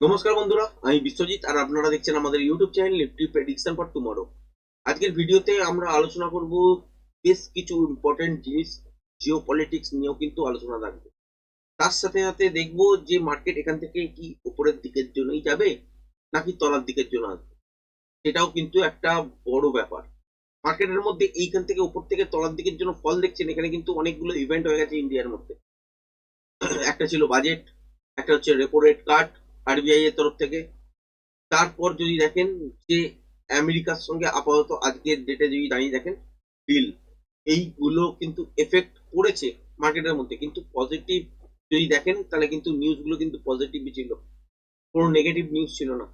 নমস্কার বন্ধুরা, আমি বিশ্বজিৎ আর আপনারা দেখছেন আমাদের YouTube channel Nifty prediction for tomorrow আজকের ভিডিওতে আমরা আলোচনা করব বেশ কিছু ইম্পর্টেন্ট জিনিস জিও পলিটিক্স নিয়েও কিন্তু আলোচনা থাকবে। তার সাথে সাথে দেখব যে মার্কেট এখান থেকে কি উপরের দিকের জন্যই যাবে, নাকি তলার দিকের জন্য আসবে। সেটাও কিন্তু একটা বড় ব্যাপার। মার্কেটের মধ্যে এইখান থেকে উপর থেকে তলার দিকের জন্য ফল দেখছেন, এখানে কিন্তু অনেকগুলো ইভেন্ট হয়ে গেছে ইন্ডিয়ার মধ্যে। একটা ছিল বাজেট একটা হচ্ছে রেপো রেট কাট আরবিআই এর তরফ থেকে। তারপর যদি দেখেন যে আমেরিকার সঙ্গে আপাতত আজকের ডেটে যদি দাঁড়িয়ে দেখেন ডিল এইগুলো কিন্তু এফেক্ট পড়েছে মার্কেটের মধ্যে। কিন্তু পজিটিভ যদি দেখেন, তাহলে কিন্তু নিউজগুলো কিন্তু পজিটিভই ছিল। কোনো নেগেটিভ নিউজ ছিল না।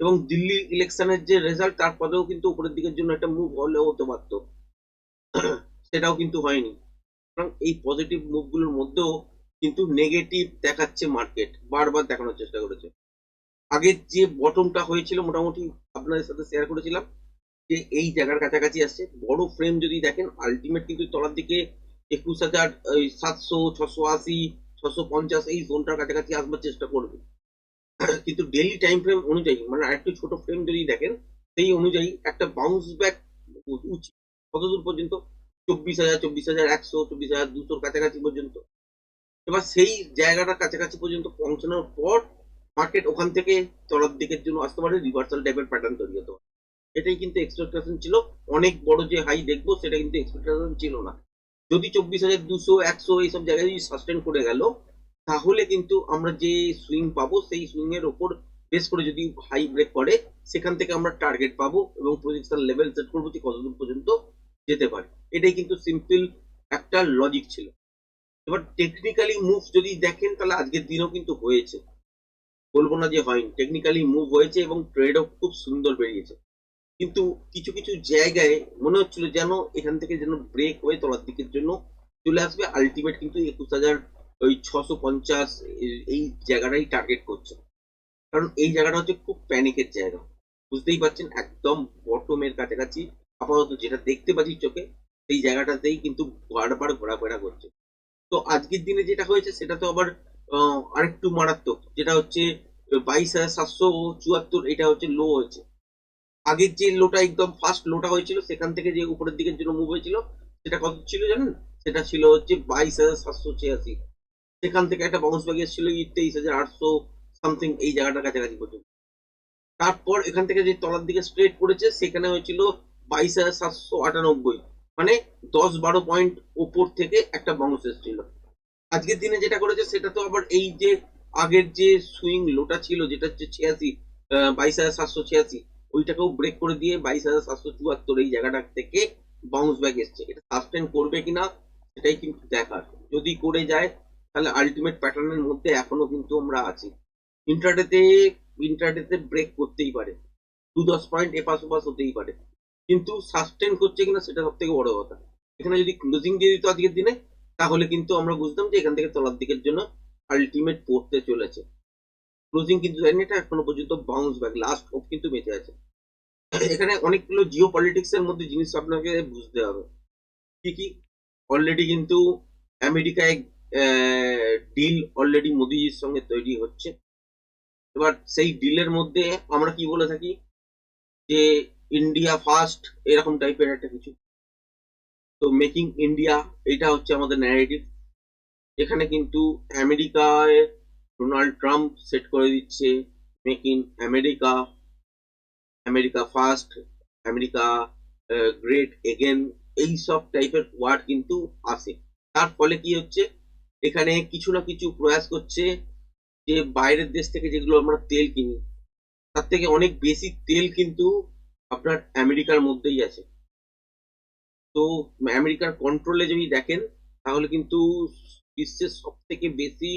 এবং দিল্লি ইলেকশনের যে রেজাল্ট তারপরেও কিন্তু উপরের দিকের জন্য একটা মুভ হলেও হতে পারতো। সেটাও কিন্তু হয়নি। সুতরাং এই পজিটিভ মুভগুলোর মধ্যেও কিন্তু নেগেটিভ দেখাচ্ছে মার্কেট বারবার দেখানোর চেষ্টা করেছে। আগের যে বটমটা হয়েছিল মোটামুটি আপনাদের সাথে শেয়ার করেছিলাম, যে এই জায়গার কাছাকাছি আসছে। বড় ফ্রেম যদি দেখেন আলটিমেট কিন্তু তলার দিকে একুশ হাজার সাতশো, ছশো আশি, ছশো পঞ্চাশ, এই জোনটার কাছাকাছি আসবার চেষ্টা করবে। কিন্তু ডেইলি টাইম ফ্রেম অনুযায়ী মানে আরেকটু ছোট ফ্রেম যদি দেখেন, সেই অনুযায়ী একটা বাউন্স ব্যাক উচিত। কতদূর পর্যন্ত? চব্বিশ হাজার চব্বিশ হাজার একশো, চব্বিশ হাজার দুশোর কাছাকাছি পর্যন্ত। এবার সেই জায়গাটার কাছাকাছি পর্যন্ত পৌঁছানোর পর মার্কেট ওখান থেকে তলার দিকের জন্য আসতে পারে রিভার্সাল টাইপের প্যাটার্ন তৈরি হতে পারে। এটাই কিন্তু এক্সপেকটেশন ছিল। অনেক বড় যে হাই দেখব, সেটা কিন্তু এক্সপেকটেশন ছিল না। যদি চব্বিশ হাজার দুশো, একশো এইসব জায়গায় যদি সাস্টেন করে গেল, তাহলে কিন্তু আমরা যে সুইং পাবো, সেই সুইং এর ওপর বেস করে যদি হাই ব্রেক করে, সেখান থেকে আমরা টার্গেট পাবো এবং প্রজেকশন লেভেল সেট করব যে কতদূর পর্যন্ত যেতে পারে। এটাই কিন্তু সিম্পল একটা লজিক ছিল। এবার টেকনিক্যালি মুভ যদি দেখেন, তাহলে আজকের দিনও কিন্তু হয়েছে। বলব না যে হয়নি। টেকনিক্যালি মুভ হয়েছে এবং ট্রেডও খুব সুন্দর বেরিয়েছে। কিন্তু কিছু কিছু জায়গায় মনে হচ্ছিল যেন এখান থেকে যেন ব্রেক হয়ে তলার দিকের জন্য চলে আসবে। আলটিমেট কিন্তু একুশ হাজার ওই ছশো পঞ্চাশ এই জায়গাটাই টার্গেট করছে। কারণ এই জায়গাটা হচ্ছে খুব প্যানিকের জায়গা। বুঝতেই পারছেন? একদম বটমের কাছাকাছি। আপাতত যেটা দেখতে পাচ্ছি চোখে, সেই জায়গাটাতেই কিন্তু বারবার ঘোরাফেরা করছে। তো আজকের দিনে যেটা হয়েছে, সেটা তো আবার আরেকটু মারাত্মক। যেটা হচ্ছে, বাইশ হাজার সাতশো চুয়াত্তর, এটা হচ্ছে লো হয়েছে। আগের যে লোটা একদম ফার্স্ট লোটা হয়েছিল, সেখান থেকে যে উপরের দিকের জন্য মুভ হয়েছিল, সেটা কত ছিল জানেন? সেটা ছিল হচ্ছে বাইশ হাজার সাতশো ছিয়াশি। সেখান থেকে একটা বাউন্স ব্যাগ এসেছিল তেইশ হাজার আটশো সামথিং এই জায়গাটার কাছাকাছি পর্যন্ত। তারপর এখান থেকে যে তলার দিকে স্ট্রেট পড়েছে, সেখানে হয়েছিল বাইশ হাজার সাতশো আটানব্বই। মানে দশ বারো পয়েন্ট ওপর থেকে একটা বাউন্স এসেছিল আজকের দিনে যেটা করেছে, সেটা তো আবার এই যে আগের যে সুইং লোটা ছিল, যেটা হচ্ছে ছিয়াশি বাইশ হাজার সাতশো ছিয়াশি, ওইটাকেও ব্রেক করে দিয়ে বাইশ হাজার সাতশো চুয়াত্তর এই জায়গাটা থেকে বাউন্স ব্যাক এসছে। এটা সাস্টেন করবে কিনা, সেটাই কিন্তু দেখার। যদি করে যায়, তাহলে আলটিমেট প্যাটার্নের মধ্যে এখনও কিন্তু আমরা আছি। ইন্টারডেতে ইন্টারডেতে ব্রেক করতেই পারে। দু দশ পয়েন্ট এপাশ ওপাশ হতেই পারে। কিন্তু সাস্টেন করছে কিনা সেটা সব থেকে বড় কথা। এখানে যদি ক্লোজিং দিয়ে দিত আজকের দিনে, তাহলে কিন্তু আমরা বুঝতাম যে এখান থেকে তলার দিকের জন্য আলটিমেট পড়তে চলেছে। ক্লোজিং কিন্তু দেয়নি এটা এখনও পর্যন্ত বাউন্স ব্যাক লাস্ট হোপ কিন্তু বেঁচে আছে। এখানে অনেকগুলো জিও পলিটিক্স এর মধ্যে জিনিস আপনাকে বুঝতে হবে। কি কি? অলরেডি কিন্তু আমেরিকায় ডিল অলরেডি মোদিজির সঙ্গে তৈরি হচ্ছে। এবার সেই ডিলের মধ্যে আমরা কি বলে থাকি? যে ইন্ডিয়া ফার্স্ট এরকম টাইপের একটা কিছু। তো মেকিং ইন্ডিয়া এটা হচ্ছে আমাদের ন্যারেটিভ এখানে কিন্তু আমেরিকায় ডোনাল্ড ট্রাম্প সেট করে দিচ্ছে make in America America first America great again এই সব টাইপের ওয়ার্ড কিন্তু আসে। তার ফলে কি হচ্ছে? এখানে কিছু না কিছু প্রয়াস করছে যে বাইরের দেশ থেকে যেগুলো আমরা তেল কিনি, তার থেকে অনেক বেশি তেল কিন্তু আপনার আমেরিকার মধ্যেই আছে। তো আমেরিকার কন্ট্রোলে যদি দেখেন, তাহলে কিন্তু বিশ্বের সব থেকে বেশি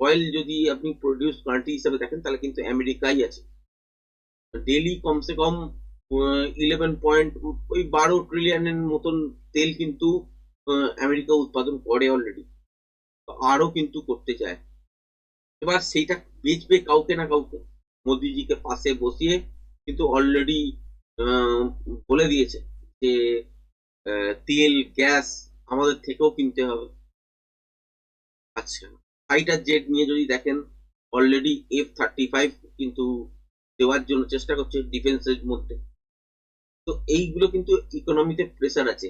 অয়েল যদি আপনি প্রডিউস কান্ট্রি হিসাবে দেখেন, তাহলে কিন্তু আমেরিকাই আছে। ডেলি কমসে কম ইলেভেন পয়েন্ট ওই বারো ট্রিলিয়নের মতন তেল কিন্তু আমেরিকা উৎপাদন করে অলরেডি আরও কিন্তু করতে চায়। এবার সেইটা বেচবে কাউকে না কাউকে, মোদিজিকে পাশে বসিয়ে, কিন্তু অলরেডি বলে দিয়েছে যে তেল, গ্যাস আমাদের থেকেও কিনতে হবে। আচ্ছা ফাইটার জেট নিয়ে যদি দেখেন অলরেডি এফ থার্টি ফাইভ কিন্তু দেওয়ার জন্য চেষ্টা করছে ডিফেন্সের মধ্যে। তো এইগুলো কিন্তু ইকোনমিতে প্রেসার আছে।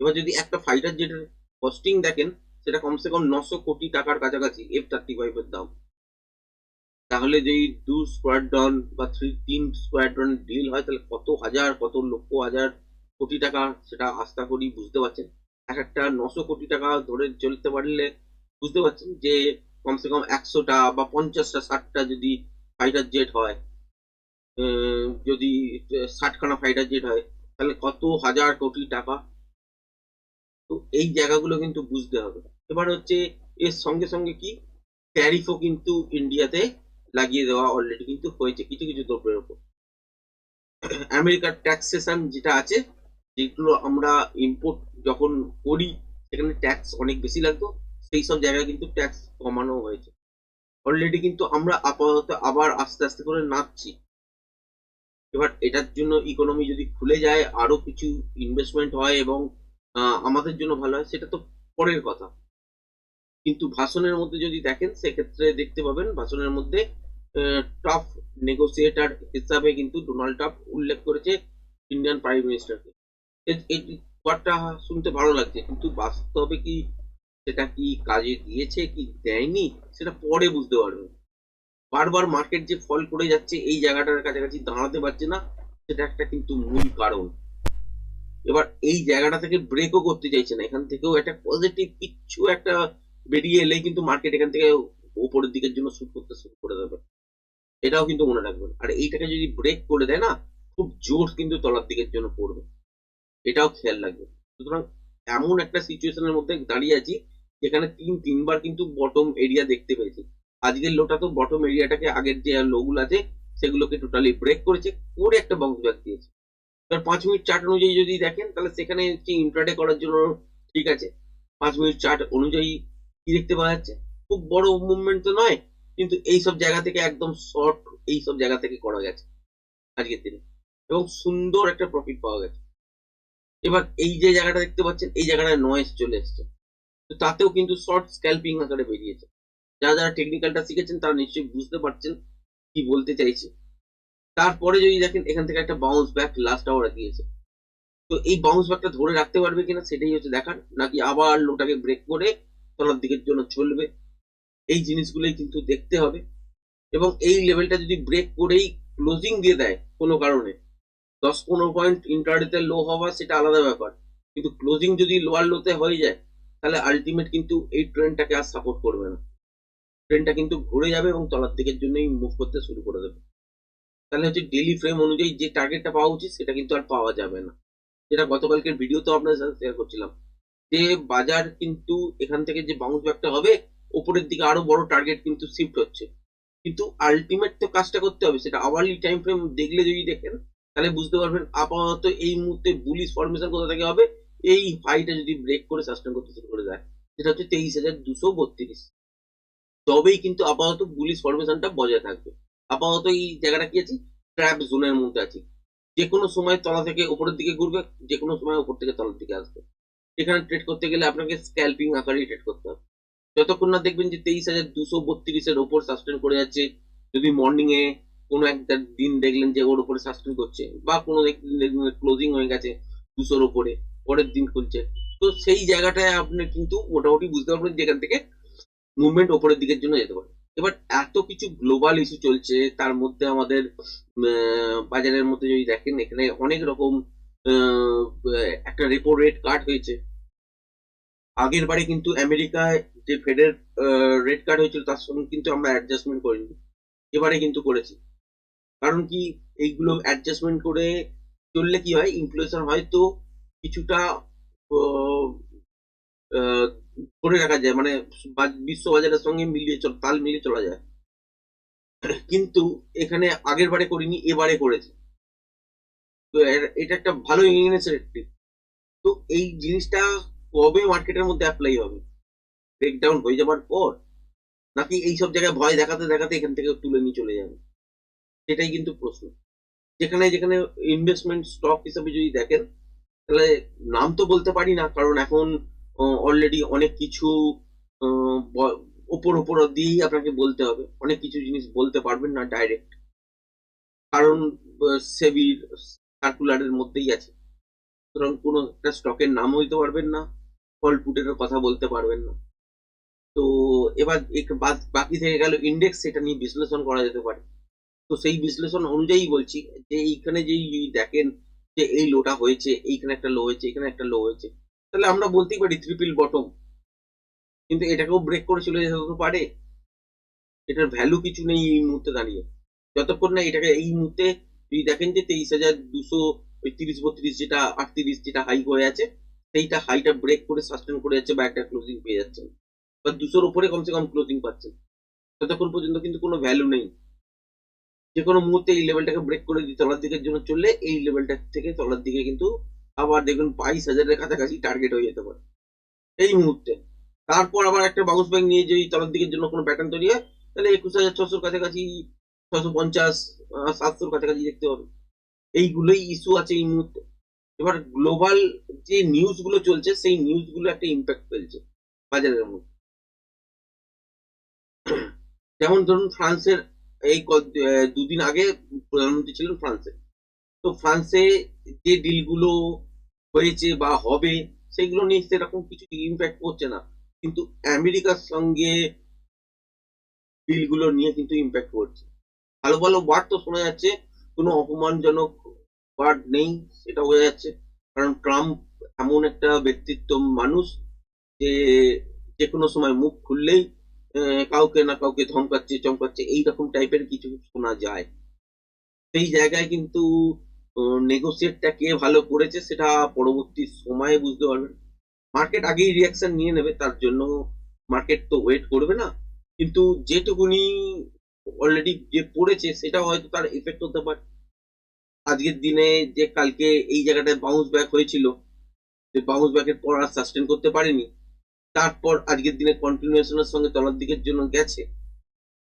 এবার যদি একটা ফাইটার জেটের কস্টিং দেখেন, সেটা কমসে কম নশো কোটি টাকার কাছাকাছি এফ থার্টি ফাইভের দাম। তাহলে যদি দু স্কোয়াড্রন বা থ্রি তিন স্কোয়াড্রন ডিল হয়, তাহলে কত হাজার, কত লক্ষ হাজার কোটি টাকা সেটা আস্থা করি বুঝতে পারছেন। এক একটা নশো কোটি টাকা ধরে চলতে পারলে বুঝতে পারছেন যে কমসে কম একশোটা বা পঞ্চাশটা, ষাটটা যদি ফাইটার জেট হয় যদি ষাটখানা ফাইটার জেট হয়, তাহলে কত হাজার কোটি টাকা? তো এই জায়গাগুলো কিন্তু বুঝতে হবে। এবার হচ্ছে এর সঙ্গে সঙ্গে কি? ট্যারিফও কিন্তু ইন্ডিয়াতে লাগিয়ে দেওয়া অলরেডি কিন্তু হয়েছে কিছু কিছু দ্রব্যের উপর। আমেরিকার ট্যাক্সেশন যেটা আছে, যেগুলো আমরা ইম্পোর্ট যখন করি, সেখানে ট্যাক্স অনেক বেশি লাগতো, সেই সব জায়গায় কিন্তু ট্যাক্স কমানো হয়েছে। অলরেডি কিন্তু আমরা আপাতত আবার আস্তে আস্তে করে নামছি। এবার এটার জন্য ইকোনমি যদি খুলে যায়, আরও কিছু ইনভেস্টমেন্ট হয় এবং আমাদের জন্য ভালো হয়, সেটা তো পরের কথা। কিন্তু ভাষণের মধ্যে যদি দেখেন, সেক্ষেত্রে দেখতে পাবেন, ভাষণের মধ্যে টপ নেগোসিয়েটার হিসাবে কিন্তু ডোনাল্ড ট্রাম্প উল্লেখ করেছে ইন্ডিয়ান প্রাইম মিনিস্টারকে। এই কথাটা শুনতে ভালো লাগছে, কিন্তু বাস্তবে কি সেটা কি কাজে দিয়েছে, কি দেয়নি, সেটা পরে বুঝতে পারবেন বারবার মার্কেট যে ফল করে যাচ্ছে, এই জায়গাটার কাছাকাছি দাঁড়াতে পারছে না, সেটা একটা কিন্তু মূল কারণ। এবার এই জায়গাটা থেকে ব্রেকও করতে চাইছে না, এখান থেকেও একটা পজিটিভ কিছু একটা বেরিয়ে এলেই কিন্তু মার্কেট এখান থেকে ওপরের দিকের জন্য শুট করতে শুরু করে দেবে। এটাও কিন্তু মনে রাখবেন। আর এইটাকে যদি ব্রেক করে দেয় না, খুব জোর কিন্তু তলার দিকের জন্য পড়বে। এটাও খেয়াল রাখবে সুতরাং এমন একটা সিচুয়েশনের মধ্যে দাঁড়িয়ে আছি, যেখানে তিন, তিনবার কিন্তু বটম এরিয়া দেখতে পেয়েছি। আজকের লোটা তো বটম এরিয়াটাকে আগের যে লোগুলো আছে, সেগুলোকে টোটালি ব্রেক করেছে, করে একটা বাউন্স ব্যাক দিয়েছে। এবার পাঁচ মিনিট চার্ট অনুযায়ী যদি দেখেন, তাহলে সেখানে হচ্ছে ইন্ট্রাডে করার জন্য ঠিক আছে। পাঁচ মিনিট চার্ট অনুযায়ী কি দেখতে পাওয়া যাচ্ছে? খুব বড় মুভমেন্ট তো নয় কিন্তু এই সব জায়গা থেকে একদম শর্ট এই সব জায়গা থেকে করা গেছে আজকের দিনে। এবং সুন্দর একটা প্রফিট পাওয়া গেছে। এবার এই যে জায়গাটা দেখতে পাচ্ছেন, এই জায়গাটায় নয়েস চলে এসছে। তো তাতেও কিন্তু শর্ট স্ক্যাল্পিং আকারে বেরিয়েছে। যারা যারা টেকনিক্যালটা শিখেছেন, তারা নিশ্চয়ই বুঝতে পারছেন কি বলতে চাইছে। তারপরে যদি দেখেন, এখান থেকে একটা বাউন্স ব্যাক লাস্ট আওয়ারে দিয়েছে। তো এই বাউন্স ব্যাকটা ধরে রাখতে পারবে কিনা, সেটাই হচ্ছে দেখার। নাকি আবার লোটাকে ব্রেক করে তলার দিকের জন্য চলবে। এই জিনিসগুলোই কিন্তু দেখতে হবে। এবং এই লেভেলটা যদি ব্রেক করেই ক্লোজিং দিয়ে দেয় কোনো কারণে, দশ পনেরো পয়েন্ট ইন্টারডেতে লো হওয়া সেটা আলাদা ব্যাপার। কিন্তু ক্লোজিং যদি লোয়ার লোতে হয়ে যায়, তাহলে আলটিমেট কিন্তু এই ট্রেনটাকে আর সাপোর্ট করবে না। ট্রেনটা কিন্তু ঘুরে যাবে এবং তলার দিকের জন্যই মুভ করতে শুরু করে দেবে। তাহলে হচ্ছে ডেলি ফ্রেম অনুযায়ী যে টার্গেটটা পাওয়া উচিত, সেটা কিন্তু আর পাওয়া যাবে না। যেটা গতকালকের ভিডিওতেও আপনাদের সাথে শেয়ার করছিলাম। যে বাজার কিন্তু এখান থেকে যে বাউন্স ব্যাকটা হবে উপরের দিকে আরও বড় টার্গেট কিন্তু শিফট হচ্ছে। কিন্তু আলটিমেট তো কাজটা করতে হবে, সেটা আওয়ারলি টাইম ফ্রেম দেখলে যদি দেখেন, তাহলে বুঝতে পারবেন আপাতত এই মুহূর্তে বুলিশ ফরমেশন কোথা থেকে হবে? এই হাইটা যদি ব্রেক করে সাস্টেন করতে শুরু করে দেয়, সেটা হচ্ছে তেইশ হাজার দুশো বত্রিশ। তবেই কিন্তু আপাতত বুলিশ ফরমেশনটা বজায় থাকবে। আপাতত এই জায়গাটা কি আছে? ট্র্যাপ জোনের মধ্যে আছি। যে কোনো সময় তলা থেকে উপরের দিকে ঘুরবে যে কোনো সময় উপর থেকে তলার দিকে আসবে। এখানে ট্রেড করতে গেলে আপনাকে স্ক্যাল্পিং আকারেই ট্রেড করতে হবে। যতক্ষণ না দেখবেন যে তেইশ হাজার দুশো বত্রিশের ওপর সাস্টেন করে যাচ্ছে, যদি মর্নিং এ কোনো একটা দিন দেখলেন যে ওর উপরে সাস্টেন করছে, বা কোনো একদিন ক্লোজিং হয়ে গেছে দুশোর উপরে পরের দিন খুলছে। তো সেই জায়গাটায় আপনি কিন্তু মোটামুটি বুঝতে পারবেন যেখান থেকে মুভমেন্ট ওপরের দিকের জন্য যেতে পারে। এবার এত কিছু গ্লোবাল ইস্যু চলছে, তার মধ্যে আমাদের বাজারের মধ্যে যদি দেখেন, এখানে অনেক রকম একটা রেপো রেট কাট হয়েছে। আগের বারে কিন্তু আমেরিকায় যে ফেডের রেট কার্ড হয়েছিল, তার সঙ্গে কিন্তু আমরা অ্যাডজাস্টমেন্ট করিনি। এবারে কিন্তু করেছি। কারণ কি, এইগুলো অ্যাডজাস্টমেন্ট করে চললে কি হয় ইনফ্লেশন হয়তো কিছুটা ধরে রাখা যায়। মানে বা- বিশ্ব বাজারের সঙ্গে মিলিয়ে চল, তাল মিলিয়ে চলা যায়। কিন্তু এখানে আগের বারে করিনি, এবারে করেছি। তো এটা একটা ভালো ইনিশিয়েটিভ তো এই জিনিসটা কবে মার্কেটের মধ্যে অ্যাপ্লাই হবে? ব্রেকডাউন হয়ে যাবার পর? নাকি এই সব জায়গায় ভয় দেখাতে দেখাতে এখান থেকে তুলে নিয়ে চলে যাবে? সেটাই কিন্তু প্রশ্ন। যেখানে যেখানে ইনভেস্টমেন্ট স্টক হিসাবে যদি দেখেন, তাহলে নাম তো বলতে পারি না, কারণ এখন অলরেডি অনেক কিছু ওপর ওপর দিয়েই আপনাকে বলতে হবে। অনেক কিছু জিনিস বলতে পারবেন না ডাইরেক্ট কারণ সেবির সার্কুলারের মধ্যেই আছে। সুতরাং কোনো একটা স্টকের নামও দিতে পারবেন না। ফল পুটের কথা বলতে পারবেন না। তো এবার বাকি থেকে গেল ইন্ডেক্স সেটা নিয়ে বিশ্লেষণ করা যেতে পারে। তো সেই বিশ্লেষণ অনুযায়ী বলছি যে এইখানে যেই দেখেন যে এই লোটা হয়েছে, এইখানে একটা লো হয়েছে, এখানে একটা লো হয়েছে, তাহলে আমরা বলতেই পারি ট্রিপল বটম কিন্তু এটাকেও ব্রেক করে চলে যেতে পারে, এটার ভ্যালু কিছু নেই এই মুহূর্তে দাঁড়িয়ে। যতক্ষণ না এটাকে এই মুহূর্তে যদি দেখেন যে তেইশ হাজার দুশো তিরিশ বত্রিশ যেটা আটত্রিশ যেটা হাই হয়ে আছে সেইটা হাইটা ব্রেক করে সাস্টেন করে যাচ্ছে বা একটা ক্লোজিং পেয়ে যাচ্ছেন বা দুশোর উপরে কমসে কম ক্লোজিং পাচ্ছেন ততক্ষণ পর্যন্ত কিন্তু কোনো ভ্যালু নেই। যে কোনো মুহূর্তে এই লেভেলটাকে ব্রেক করে দিয়ে তলার দিকের জন্য চললে এই লেভেলটা থেকে তলার দিকে কিন্তু আবার দেখুন বাইশ হাজারের কাছাকাছি টার্গেট হয়ে যেতে পারে। এই মুহূর্তে। তারপর আবার একটা বাউন্স ব্যাক নিয়ে যদি তলার দিকের জন্য কোনো প্যাটার্ন তৈরি হয়, তাহলে একুশ হাজার ছশোর কাছাকাছি, ছশো পঞ্চাশ সাতশোর কাছাকাছি দেখতে হবে এইগুলোই ইস্যু আছে এই মুহূর্তে। এবার গ্লোবাল যে নিউজগুলো চলছে, সেই নিউজগুলো একটা ইম্প্যাক্ট ফেলছে বাজারের মধ্যে। যেমন ধরুন ফ্রান্সের এই দুদিন আগে প্রধানমন্ত্রী ছিলেন ফ্রান্সে। তো ফ্রান্সে যে ডিলগুলো হয়েছে বা হবে, সেগুলো নিয়ে সেরকম কিছু ইম্প্যাক্ট করছে না। কিন্তু আমেরিকার সঙ্গে ডিলগুলো নিয়ে কিন্তু ইম্প্যাক্ট করছে। ভালো ভালো ওয়ার্ড তো শোনা যাচ্ছে, কোনো অপমানজনক ওয়ার্ড নেই, সেটা বোঝা যাচ্ছে। কারণ ট্রাম্প এমন একটা ব্যক্তিত্ব মানুষ যে যে কোনো সময় মুখ খুললেই কাউকে না কাউকে ধমকাচ্ছে, চমকাচ্ছে এইরকম টাইপের কিছু শোনা যায়। সেই জায়গায় কিন্তু নেগোসিয়েটটা কে ভালো করেছে সেটা পরবর্তী সময়ে বুঝতে পারবেন। মার্কেট আগেই রিয়াকশন নিয়ে নেবে, তার জন্য মার্কেট তো ওয়েট করবে না। কিন্তু যেটুকুনি অলরেডি যে পড়েছে সেটা হয়তো তার এফেক্ট হতে পারে। আজকের দিনে যে কালকে এই জায়গাটায় বাউন্স ব্যাক হয়েছিল, যে বাউন্স ব্যাকের পর আর সাস্টেন করতে পারেনি, তারপর আজকের দিনে কন্টিনিউশনের সঙ্গে তলার দিকের জন্য গেছে,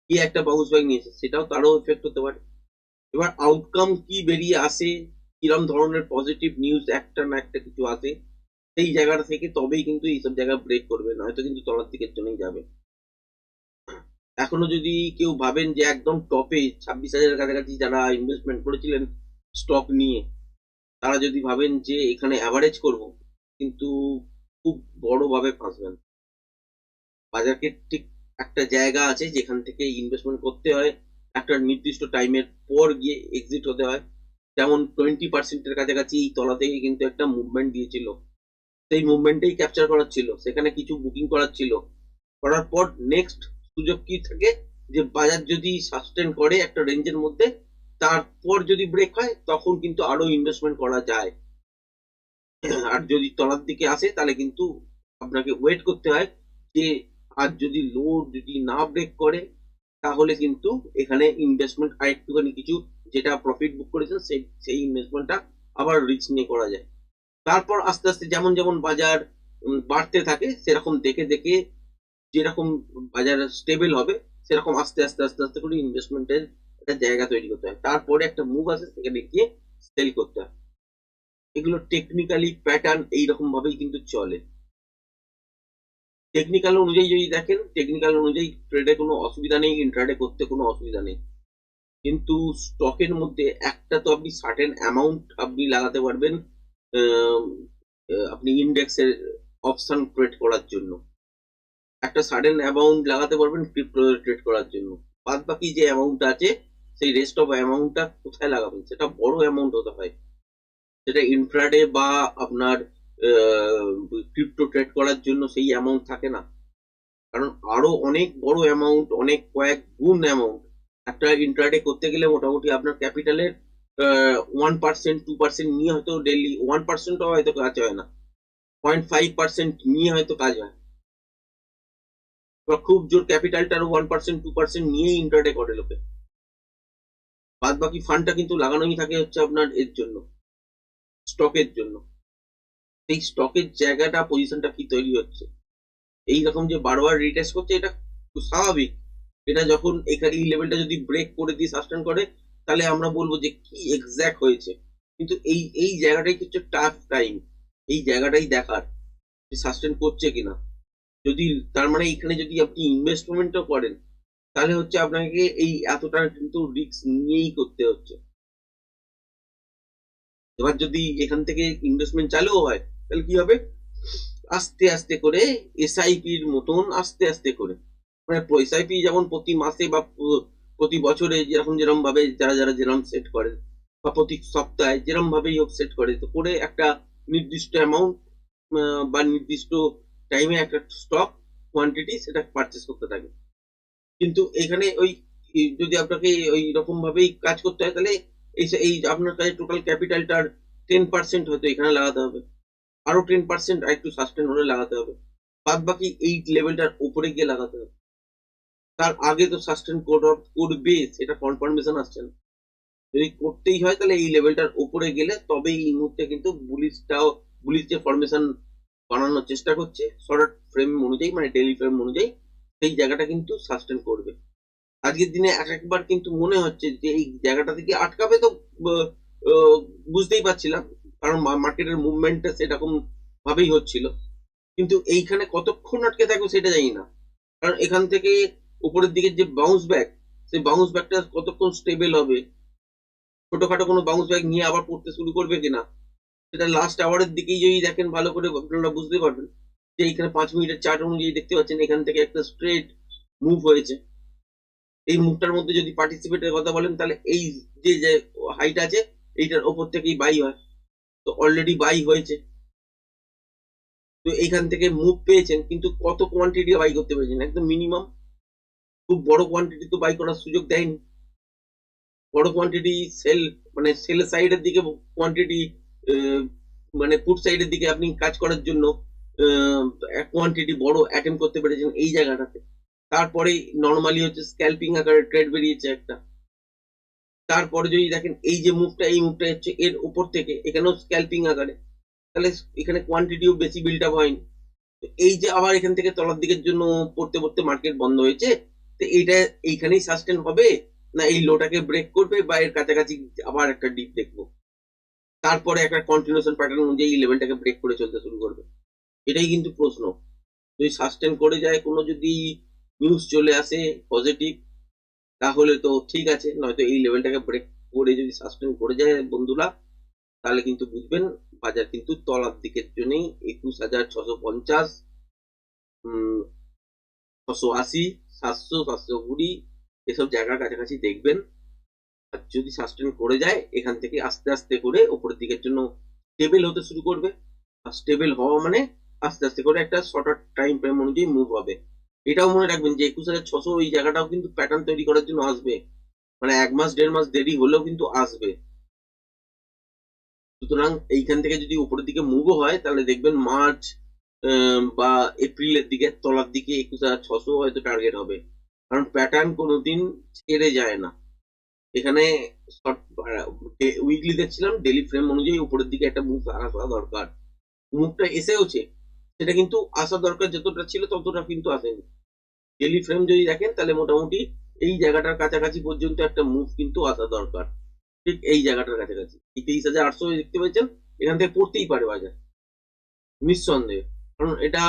কি একটা বাউন্স ব্যাক নিয়েছে সেটাও তারও এফেক্ট হতে পারে। এবার আউটকাম কি বেরিয়ে আসে, কিরম ধরনের পজিটিভ নিউজ একটা না একটা কিছু আসে, সেই জায়গাটা থেকে তবেই কিন্তু এইসব জায়গা ব্রেক করবে, নয়তো কিন্তু তলার দিকের জন্যই যাবে। এখনও যদি কেউ ভাবেন যে একদম টপে ছাব্বিশ হাজারের কাছাকাছি যারা ইনভেস্টমেন্ট করেছিলেন স্টক নিয়ে। তারা যদি ভাবেন যে এখানে অ্যাভারেজ করব, কিন্তু খুব বড়ভাবে ফাঁসবেন বাজারকে ঠিক একটা জায়গা আছে যেখান থেকে ইনভেস্টমেন্ট করতে হয়, একটা নির্দিষ্ট টাইমের পর গিয়ে এক্সিট হতে হয়। যেমন টোয়েন্টি পার্সেন্টের কাছাকাছি এই তলা থেকে কিন্তু একটা মুভমেন্ট দিয়েছিল। সেই মুভমেন্টেই ক্যাপচার করার ছিল, সেখানে কিছু বুকিং করার ছিল। করার পর নেক্সট সুযোগ কি থাকে? যে বাজার যদি সাস্টেন করে একটা রেঞ্জের মধ্যে তারপর যদি ব্রেক হয়, তখন কিন্তু আরও ইনভেস্টমেন্ট করা যায়। আর যদি তলার দিকে আসে, তাহলে কিন্তু আপনাকে ওয়েট করতে হয় যে, আর যদি লো যদি না ব্রেক করে, তাহলে কিন্তু এখানে ইনভেস্টমেন্ট আরেকটুখানি কিছু যেটা প্রফিট বুক করেছেন, সেই সেই ইনভেস্টমেন্টটা আবার রিচ নিয়ে করা যায়। তারপর আস্তে আস্তে যেমন যেমন বাজার বাড়তে থাকে, সেরকম দেখে দেখে যেরকম বাজার স্টেবল হবে, সেরকম আস্তে আস্তে আস্তে আস্তে করে ইনভেস্টমেন্টের একটা জায়গা তৈরি করতে হয়। তারপরে একটা মুভ আসে সেখানে গিয়ে সেল করতে হয়। এগুলো টেকনিক্যালি প্যাটার্ন এইরকম ভাবেই কিন্তু চলে। টেকনিক্যাল অনুযায়ী যদি দেখেন টেকনিক্যাল অনুযায়ী ট্রেডে কোনো অসুবিধা নেই ইন্ট্রাডে করতে কোনো অসুবিধা নেই। কিন্তু স্টকের মধ্যে একটা তো আপনি সার্টেন অ্যামাউন্ট আপনি লাগাতে পারবেন আপনি ইন্ডেক্সের অপশন ট্রেড করার জন্য। একটা সার্টেন অ্যামাউন্ট লাগাতে পারবেন ক্রিপ্টো ট্রেড করার জন্য। বাদ বাকি যে অ্যামাউন্ট আছে সেই রেস্ট অফ অ্যামাউন্টটা কোথায় লাগাবেন? সেটা বড় অ্যামাউন্ট হতে হয়। সেটা ইন্ট্রাডে বা আপনার ক্রিপ্টো ট্রেড করার জন্য সেই অ্যামাউন্ট থাকে না। কারণ আরও অনেক বড় অ্যামাউন্ট অনেক কয়েক গুণ অ্যামাউন্ট একটা ইন্ট্রাডে করতে গেলে মোটামুটি আপনার ক্যাপিটালের ওয়ান পার্সেন্ট টু পার্সেন্ট নিয়ে হয়তো ডেলি ওয়ান পার্সেন্টও হয়তো কাজ হয় না। পয়েন্ট ফাইভ পার্সেন্ট নিয়ে হয়তো কাজ হয়। বা খুব জোর ক্যাপিটালটার ওয়ান পার্সেন্ট টু পার্সেন্ট নিয়েই ইন্টারডে করে লোকে। বাদ বাকি ফান্ডটা কিন্তু লাগানোই থাকে হচ্ছে আপনার এর জন্য স্টকের জন্য। সেই স্টকের জায়গাটা পজিশনটা কি তৈরি হচ্ছে? এই রকম যে বারবার রিটেস্ট করছে, এটা স্বাভাবিক। এটা যখন এখানে এই লেভেলটা যদি ব্রেক করে দিয়ে সাস্টেন করে, তাহলে আমরা বলব যে কি এক্স্যাক্ট হয়েছে। কিন্তু এই এই জায়গাটাই হচ্ছে টাফ টাইম এই জায়গাটাই দেখার যে সাস্টেন করছে কিনা। যদি, তার মানে এখানে যদি আপনি ইনভেস্টমেন্টও করেন তাহলে হচ্ছে আপনাকে এই এতটা কিন্তু রিস্ক নিয়েই করতে হচ্ছে। এবার যদি এখান থেকে ইনভেস্টমেন্ট চালুও হয়, তাহলে কি হবে? আস্তে আস্তে করে এসআইপির মতন আস্তে আস্তে করে। মানে এসআইপি যেমন প্রতি মাসে বা প্রতি বছরে যেরকম যেরকম ভাবে যারা যারা যেরকম সেট করেন বা প্রতি সপ্তাহে যেরকম ভাবেই হোক সেট করে, তো করে একটা নির্দিষ্ট অ্যামাউন্ট বা নির্দিষ্ট টাইমে একটা স্টক কোয়ান্টিটি সেটা পারচেস করতে থাকে। কিন্তু এখানে ওই যদি আপনাকে ওই রকম ভাবেই কাজ করতে হয়, তাহলে এই এই আপনার কাছে টোটাল ক্যাপিটালটার টেন পার্সেন্ট হয়তো এখানে লাগাতে হবে। আরও টেন পার্সেন্ট একটু সাস্টেন হলে লাগাতে হবে। বাদ বাকি এই লেভেলটার উপরে গিয়ে লাগাতে হবে। তার আগে তো সাস্টেন করবে সেটা কনফার্মেশন আসছে না। যদি করতেই হয়, তাহলে এই লেভেলটার উপরে গেলে তবেই এই মুহূর্তে কিন্তু বুলিশটাও বুলিশ যে ফরমেশন বানানোর চেষ্টা করছে শর্ট ফ্রেম অনুযায়ী মানে ডেলি ফ্রেম অনুযায়ী সেই জায়গাটা কিন্তু সাস্টেন করবে। আজকের দিনে এক একবার কিন্তু মনে হচ্ছে যে এই জায়গাটা থেকে আটকাবে তো বুঝতেই পারছিলাম, কারণ মার্কেটের মুভমেন্টটা সেরকম ভাবেই হচ্ছিল। কিন্তু এইখানে কতক্ষণ আটকে থাকবে সেটা জানি না। কারণ এখান থেকে উপরের দিকে যে বাউন্স ব্যাক সেই বাউন্স ব্যাকটা কতক্ষণ স্টেবল হবে? ছোটখাটো কোনো বাউন্স ব্যাক নিয়ে আবার পড়তে শুরু করবে কিনা? সেটা লাস্ট আওয়ারের দিকেই যদি দেখেন ভালো করে, আপনারা বুঝতে পারবেন। এইখানে পাঁচ মিনিটের চার্ট অনুযায়ী দেখতে পাচ্ছেন, এখান থেকে একটা স্ট্রেট মুভ হয়েছে। এই মুভটার মধ্যে যদি পার্টিসিপেটের কথা বলেন, তাহলে এই যে যে হাইট আছে, এইটার ওপর থেকেই বাই হয়। তো অলরেডি বাই হয়েছে। তো এইখান থেকে মুভ পেয়েছেন, কিন্তু কত কোয়ান্টিটি বাই করতে পেরেছেন? একদম মিনিমাম খুব বড় কোয়ান্টিটি তো বাই করার সুযোগ দেয়নি। বড় কোয়ান্টিটি সেল মানে সেল সাইডের দিকে কোয়ান্টিটি মানে পুট সাইডের দিকে আপনি কাজ করার জন্য কোয়ান্টিটি বড় অ্যাটেম্প করতে পেরেছেন এই জায়গাটাতে। তারপরে নর্মালি হচ্ছে স্ক্যাল্পিং আকারে ট্রেড বেরিয়েছে একটা। তারপরে যদি দেখেন এই যে মুভটা এই মুভটা হচ্ছে এর উপর থেকে, এখানেও স্ক্যাল্পিং আকারে। তাহলে এখানে কোয়ান্টিটিও বেশি বিল্ড আপ হয়নি। এই যে আবার এখান থেকে তলার দিকের জন্য পড়তে পড়তে মার্কেট বন্ধ হয়েছে, তো এইটা এইখানেই সাস্টেন হবে? না এই লোটাকে ব্রেক করবে বা এর কাছাকাছি আবার একটা ডিপ দেখব? তারপরে একটা কন্টিনিউশন প্যাটার্ন অনুযায়ী ইলেভেনটাকে ব্রেক করে চলতে শুরু করবে। এটাই কিন্তু প্রশ্ন। যদি সাস্টেন করে যায়, কোনো যদি নিউজ চলে আসে পজিটিভ তাহলে তো ঠিক আছে, নয়তো এই লেভেলটাকে ব্রেক করে যদি সাস্টেন করে যায় বন্ধুরা, তাহলে কিন্তু বুঝবেন, বাজার কিন্তু তলার দিকের জন্যই একুশ হাজার ছশো পঞ্চাশ ছশো আশি, সাতশো সাতশো কুড়ি, এসব জায়গার কাছাকাছি দেখবেন। আর যদি সাস্টেন করে যায়, এখান থেকে আস্তে আস্তে করে ওপরের দিকের জন্য স্টেবল হতে শুরু করবে। আর স্টেবল হওয়া মানে আস্তে আস্তে করে একটা শর্টার টাইম ফ্রেম অনুযায়ী মুভ হবে। এটাও মনে রাখবেন যে একুশ হাজার ছশো এই জায়গাটাও কিন্তু প্যাটার্ন তৈরি করার জন্য আসবে। মানে এক মাস, দেড় মাস দেরি হলেও কিন্তু আসবে। সুতরাং এইখান থেকে যদি উপরের দিকে মুভও হয়, তাহলে দেখবেন মার্চ বা এপ্রিলের দিকে, তলার দিকে একুশ হাজার ছশো হয়তো টার্গেট হবে। কারণ প্যাটার্ন কোনোদিন ছেড়ে যায় না। এখানে শর্ট উইকলি দেখছিলাম ডেলি ফ্রেম অনুযায়ী উপরের দিকে একটা মুভ আসা দরকার। মুভটা এসেওছে। সেটা কিন্তু আসা দরকার যতটা ছিল ততটা কিন্তু আসেনি। ডেলি ফ্রেম যদি দেখেন, তাহলে মোটামুটি এই জায়গাটার কাছাকাছি পর্যন্ত একটা মুভ কিন্তু আসা দরকার। ঠিক এই জায়গাটার কাছাকাছি। তেইশ হাজার আটশো দেখতে পেয়েছেন এখান থেকে পড়তেই পারে বাজার। নিঃসন্দেহে। কারণ এটা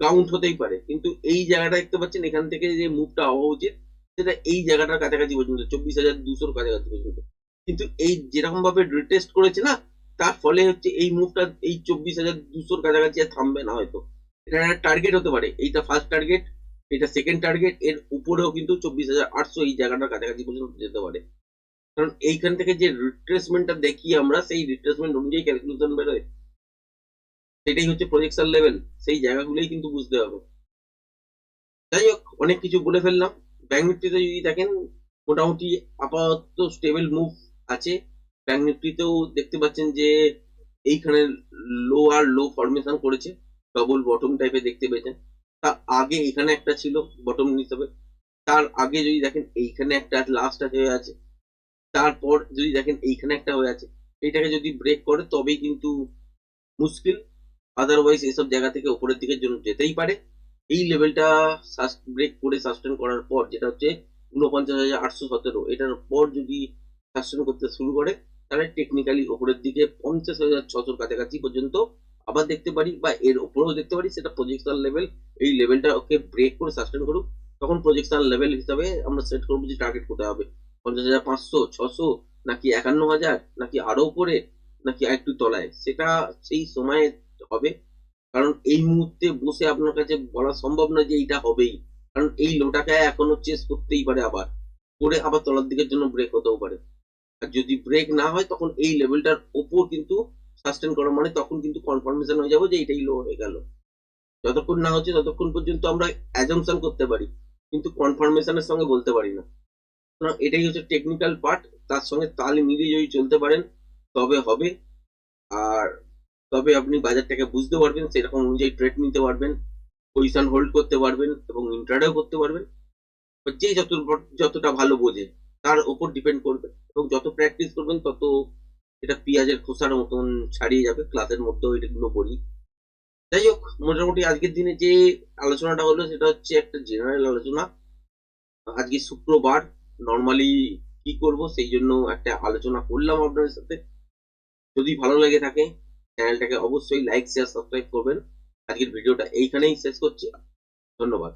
কাউন্ট হতেই পারে। কিন্তু এই জায়গাটা দেখতে পাচ্ছেন, এখান থেকে যে মুভটা হওয়া উচিত, সেটা এই জায়গাটার কাছাকাছি পর্যন্ত, চব্বিশ হাজার দুশোর কাছাকাছি পর্যন্ত। কিন্তু এই যেরকম ভাবে রিটেস্ট করেছে না তার ফলে হচ্ছে এই মুভটা এই চব্বিশ হাজার দুশোর কাছাকাছি আর থামবে না হয়তো। এটা একটা টার্গেট হতে পারে। এইটা ফার্স্ট টার্গেট এটা সেকেন্ড টার্গেট এর উপরেও কিন্তু চব্বিশ হাজার আটশো এই জায়গাটার কাছাকাছি পর্যন্ত যেতে পারে। কারণ এইখান থেকে যে রিট্রেসমেন্টটা দেখি আমরা, সেই রিট্রেসমেন্ট অনুযায়ী ক্যালকুলেশন বেরোয়। সেটাই হচ্ছে প্রজেকশন লেভেল সেই জায়গাগুলোই কিন্তু বুঝতে হবে। যাই হোক, অনেক কিছু বলে ফেললাম। ব্যাংক নিফটিতে যদি দেখেন, মোটামুটি আপাতত স্টেবল মুভ আছে। ব্যাংক নিফটিতেও দেখতে পাচ্ছেন যে, এইখানে লো আর লো ফরমেশন করেছে ডবল বটম টাইপের দেখতে পেয়েছেন। তার আগে এখানে একটা ছিল বটম হিসাবে। তার আগে যদি দেখেন এইখানে একটা লাস্ট হয়ে আছে। তারপর যদি দেখেন এইখানে একটা হয়ে আছে। এইটাকে যদি ব্রেক করে, তবেই কিন্তু মুশকিল। আদারওয়াইজ এসব জায়গা থেকে উপরের দিকের জন্য যেতেই পারে। এই লেভেলটা ব্রেক করে সাস্টেন করার পর, যেটা হচ্ছে উনপঞ্চাশ হাজার আটশো সতেরো, এটার পর যদি সাস্টেন করতে শুরু করে তাহলে টেকনিক্যালি উপরের দিকে পঞ্চাশ হাজার ছশোর কাছাকাছি পর্যন্ত আবার দেখতে পারি বা এর উপরেও দেখতে পারি সেটা প্রজেকশন লেভেল এই লেভেলটা ওকে ব্রেক করে সাস্টেন করুক। তখন প্রজেকশন লেভেল হিসাবে আমরা সেট করব যে টার্গেট কোথায় হবে। পঞ্চাশ হাজার পাঁচশো, ছশো, নাকি একান্ন হাজার, নাকি আরও উপরে, নাকি আরেকটু তলায়? সেটা সেই সময়ে হবে। কারণ এই মুহূর্তে বসে আপনার কাছে বলা সম্ভব নয় যে এইটা হবেই। কারণ এই লোটাকে এখনও চেস করতেই পারে আবার। করে আবার তলার দিকের জন্য ব্রেক হতেও পারে। আর যদি ব্রেক না হয়, তখন এই লেভেলটার ওপর কিন্তু সাস্টেন করা মানে তখন কিন্তু কনফার্মেশন হয়ে যাব যে এটাই লো হয়ে গেল। যতক্ষণ না হচ্ছে, ততক্ষণ পর্যন্ত আমরা অ্যাজামশন করতে পারি, কিন্তু কনফার্মেশনের সঙ্গে বলতে পারি না। এটাই হচ্ছে টেকনিক্যাল পার্ট তার সঙ্গে তাল মিলিয়ে যদি চলতে পারেন, তবে হবে। আর তবে আপনি বাজারটাকে বুঝতে পারবেন, সেরকম অনুযায়ী ট্রেড নিতে পারবেন পজিশন হোল্ড করতে পারবেন এবং ইন্ট্রাডেও করতে পারবেন। যে যত যতটা ভালো বোঝে। তার ওপর ডিপেন্ড করবে। এবং যত প্র্যাকটিস করবেন, তত এটা পেঁয়াজের খোসার মতন ছাড়িয়ে যাবে, ক্লাসের মধ্যেও এগুলো করি যাই হোক, মোটামুটি আজকের দিনে যে আলোচনাটা হলো, সেটা হচ্ছে একটা জেনারেল আলোচনা। আজকে শুক্রবার নর্মালি কি করব, সেই জন্য একটা আলোচনা করলাম আপনাদের সাথে। যদি ভালো লেগে থাকে চ্যানেলটাকে অবশ্যই লাইক শেয়ার সাবস্ক্রাইব করবেন। আজকের ভিডিওটা এইখানেই শেষ করছি। ধন্যবাদ।